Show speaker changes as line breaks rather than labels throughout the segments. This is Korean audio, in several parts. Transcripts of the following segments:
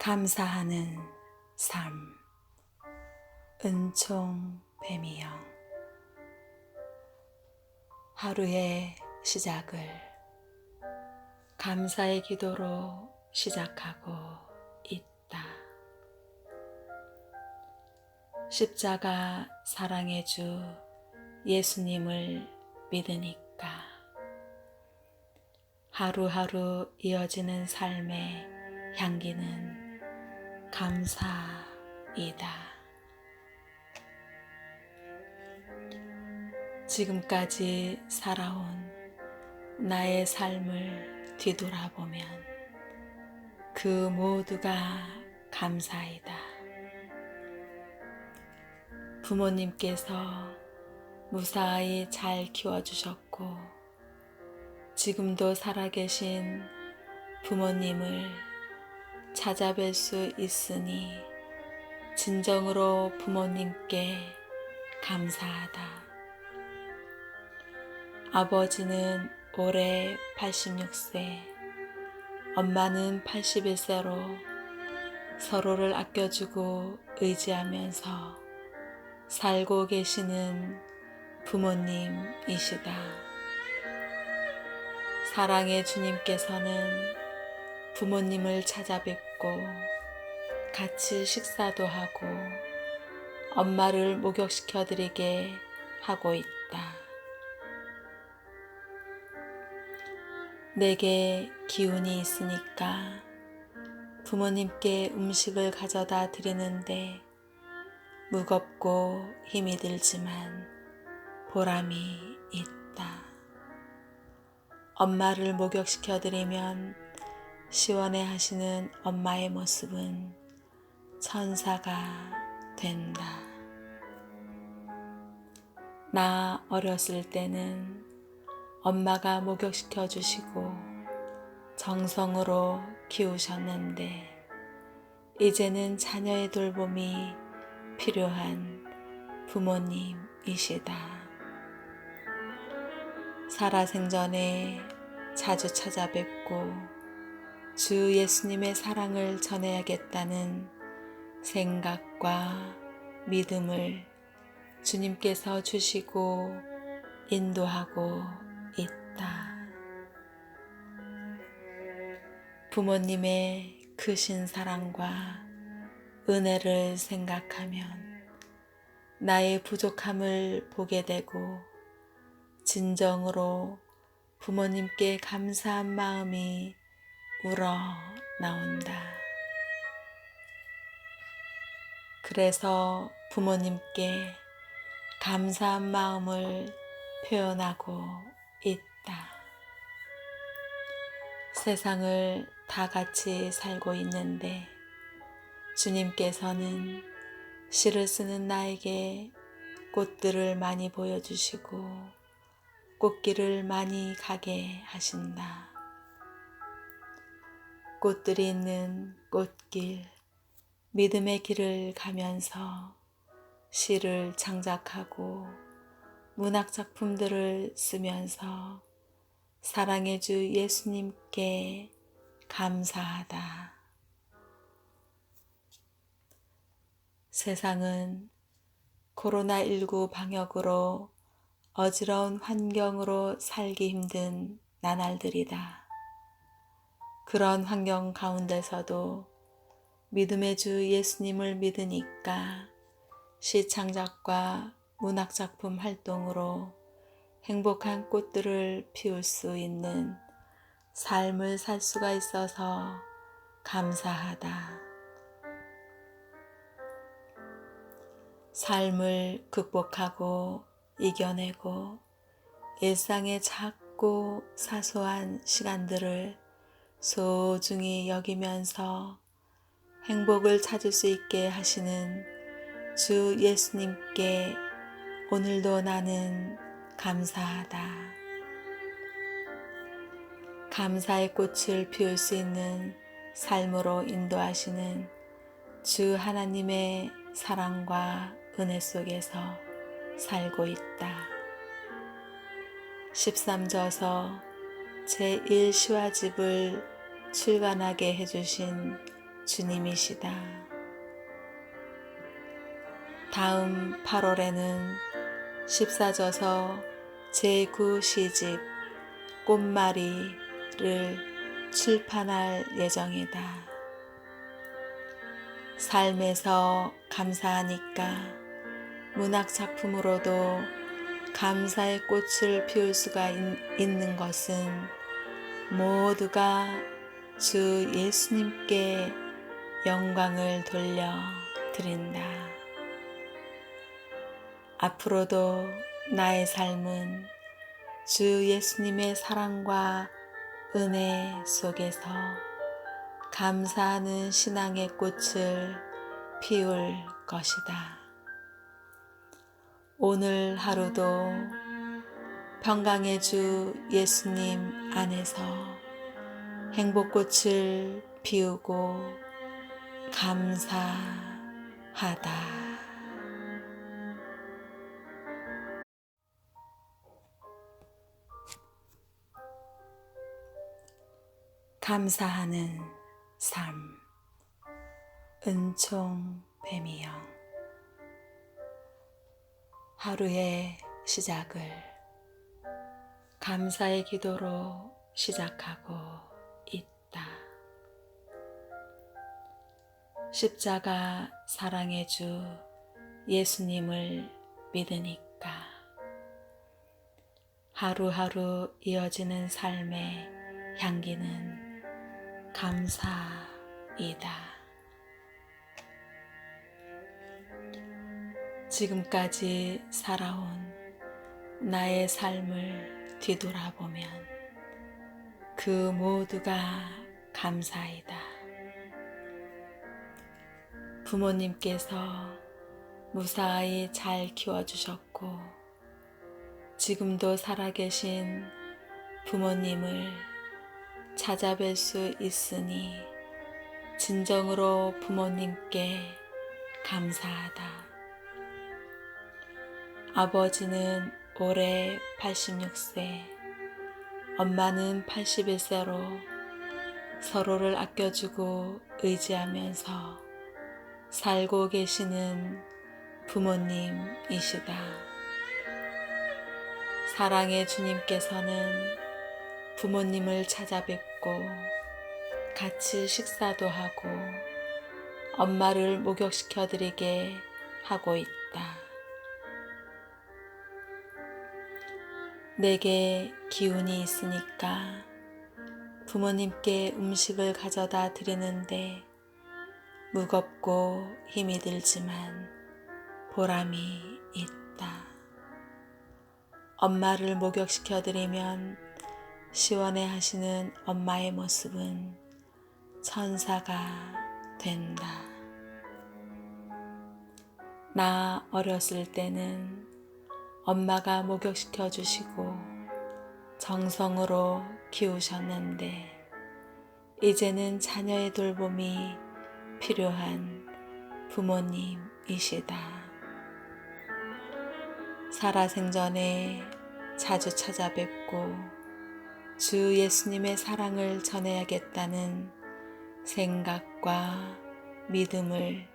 감사하는 삶 은총 뱀이형 하루의 시작을 감사의 기도로 시작하고 있다. 십자가 사랑의 주 예수님을 믿으니까 하루하루 이어지는 삶의 향기는 감사이다. 지금까지 살아온 나의 삶을 뒤돌아보면 그 모두가 감사이다. 부모님께서 무사히 잘 키워주셨고, 지금도 살아계신 부모님을 찾아뵐 수 있으니 진정으로 부모님께 감사하다. 아버지는 올해 86세, 엄마는 81세로 서로를 아껴주고 의지하면서 살고 계시는 부모님이시다. 사랑의 주님께서는 부모님을 찾아뵙고 같이 식사도 하고 엄마를 목욕시켜 드리게 하고 있다. 내게 기운이 있으니까 부모님께 음식을 가져다 드리는데 무겁고 힘이 들지만 보람이 있다. 엄마를 목욕시켜 드리면 시원해 하시는 엄마의 모습은 천사가 된다. 나 어렸을 때는 엄마가 목욕시켜 주시고 정성으로 키우셨는데 이제는 자녀의 돌봄이 필요한 부모님이시다. 살아생전에 자주 찾아뵙고 주 예수님의 사랑을 전해야겠다는 생각과 믿음을 주님께서 주시고 인도하고 있다. 부모님의 크신 사랑과 은혜를 생각하면 나의 부족함을 보게 되고 진정으로 부모님께 감사한 마음이 우러 나온다. 그래서 부모님께 감사한 마음을 표현하고 있다. 세상을 다 같이 살고 있는데 주님께서는 시를 쓰는 나에게 꽃들을 많이 보여주시고 꽃길을 많이 가게 하신다. 꽃들이 있는 꽃길, 믿음의 길을 가면서 시를 창작하고 문학 작품들을 쓰면서 사랑의 주 예수님께 감사하다. 세상은 코로나19 방역으로 어지러운 환경으로 살기 힘든 나날들이다. 그런 환경 가운데서도 믿음의 주 예수님을 믿으니까 시창작과 문학작품 활동으로 행복한 꽃들을 피울 수 있는 삶을 살 수가 있어서 감사하다. 삶을 극복하고 이겨내고 일상의 작고 사소한 시간들을 소중히 여기면서 행복을 찾을 수 있게 하시는 주 예수님께 오늘도 나는 감사하다. 감사의 꽃을 피울 수 있는 삶으로 인도하시는 주 하나님의 사랑과 은혜 속에서 살고 있다. 13저서 제1시화집을 출간하게 해주신 주님이시다. 다음 8월에는 14저서 제9시집 꽃마리를 출판할 예정이다. 삶에서 감사하니까 문학 작품으로도 감사의 꽃을 피울 수가 있, 는 것은 모두가 주 예수님께 영광을 돌려 드린다. 앞으로도 나의 삶은 주 예수님의 사랑과 은혜 속에서 감사하는 신앙의 꽃을 피울 것이다. 오늘 하루도 평강의 주 예수님 안에서 행복꽃을 피우고 감사하다. 감사하는 삶 은총 뱀이영 하루의 시작을 감사의 기도로 시작하고 십자가 사랑의 주 예수님을 믿으니까 하루하루 이어지는 삶의 향기는 감사이다. 지금까지 살아온 나의 삶을 뒤돌아보면 그 모두가 감사이다. 부모님께서 무사히 잘 키워주셨고 지금도 살아계신 부모님을 찾아뵐 수 있으니 진정으로 부모님께 감사하다. 아버지는 올해 86세, 엄마는 81세로 서로를 아껴주고 의지하면서 살고 계시는 부모님이시다. 사랑의 주님께서는 부모님을 찾아뵙고 같이 식사도 하고 엄마를 목욕시켜 드리게 하고 있다. 내게 기운이 있으니까 부모님께 음식을 가져다 드리는데 무겁고 힘이 들지만 보람이 있다. 엄마를 목욕시켜 드리면 시원해 하시는 엄마의 모습은 천사가 된다. 나 어렸을 때는 엄마가 목욕시켜 주시고 정성으로 키우셨는데 이제는 자녀의 돌봄이 필요한 부모님이시다. 살아생전에 자주 찾아뵙고 주 예수님의 사랑을 전해야겠다는 생각과 믿음을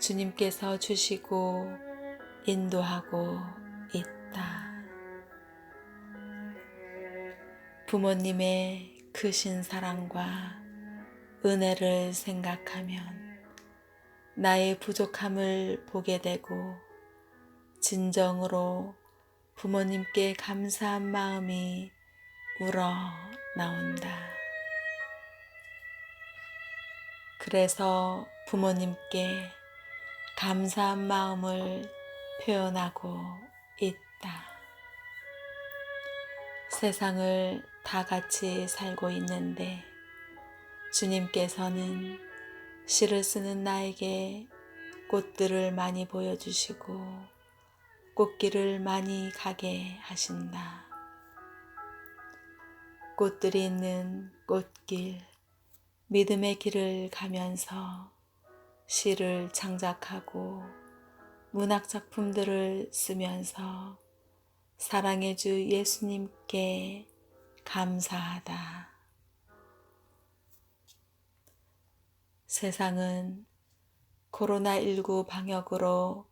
주님께서 주시고 인도하고 있다. 부모님의 크신 사랑과 은혜를 생각하면 나의 부족함을 보게 되고 진정으로 부모님께 감사한 마음이 우러 나온다. 그래서 부모님께 감사한 마음을 표현하고 있다. 세상을 다 같이 살고 있는데 주님께서는 시를 쓰는 나에게 꽃들을 많이 보여주시고 꽃길을 많이 가게 하신다. 꽃들이 있는 꽃길, 믿음의 길을 가면서 시를 창작하고 문학 작품들을 쓰면서 사랑의 주 예수님께 감사하다. 세상은 코로나19 방역으로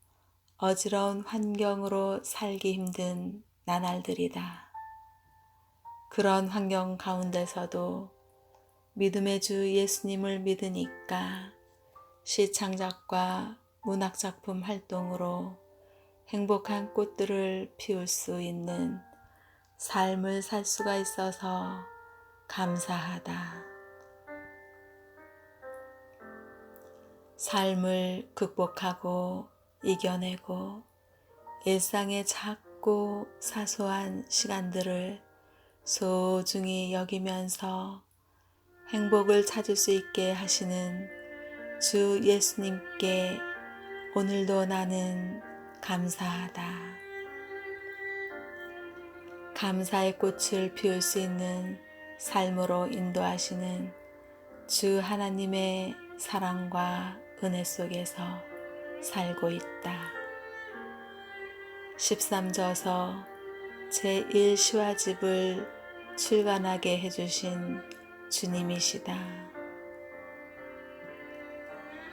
어지러운 환경으로 살기 힘든 나날들이다. 그런 환경 가운데서도 믿음의 주 예수님을 믿으니까 시창작과 문학작품 활동으로 행복한 꽃들을 피울 수 있는 삶을 살 수가 있어서 감사하다. 삶을 극복하고 이겨내고 일상의 작고 사소한 시간들을 소중히 여기면서 행복을 찾을 수 있게 하시는 주 예수님께 오늘도 나는 감사하다. 감사의 꽃을 피울 수 있는 삶으로 인도하시는 주 하나님의 사랑과 은혜 속에서 살고 있다. 13저서 제1시화집을 출간하게 해주신 주님이시다.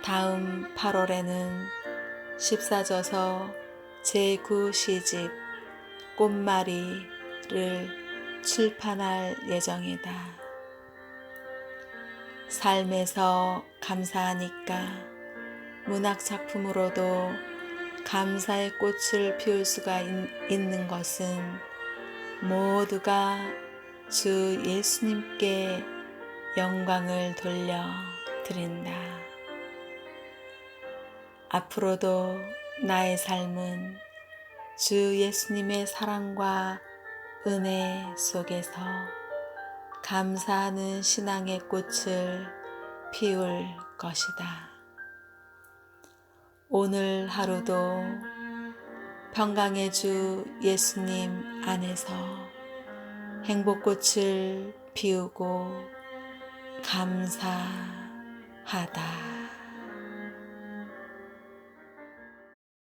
다음 8월에는 14저서 제9시집 꽃마리를 출판할 예정이다. 삶에서 감사하니까 문학 작품으로도 감사의 꽃을 피울 수가 있, 있는 것은 모두가 주 예수님께 영광을 돌려 드린다. 앞으로도 나의 삶은 주 예수님의 사랑과 은혜 속에서 감사하는 신앙의 꽃을 피울 것이다. 오늘 하루도 평강의 주 예수님 안에서 행복꽃을 피우고 감사하다.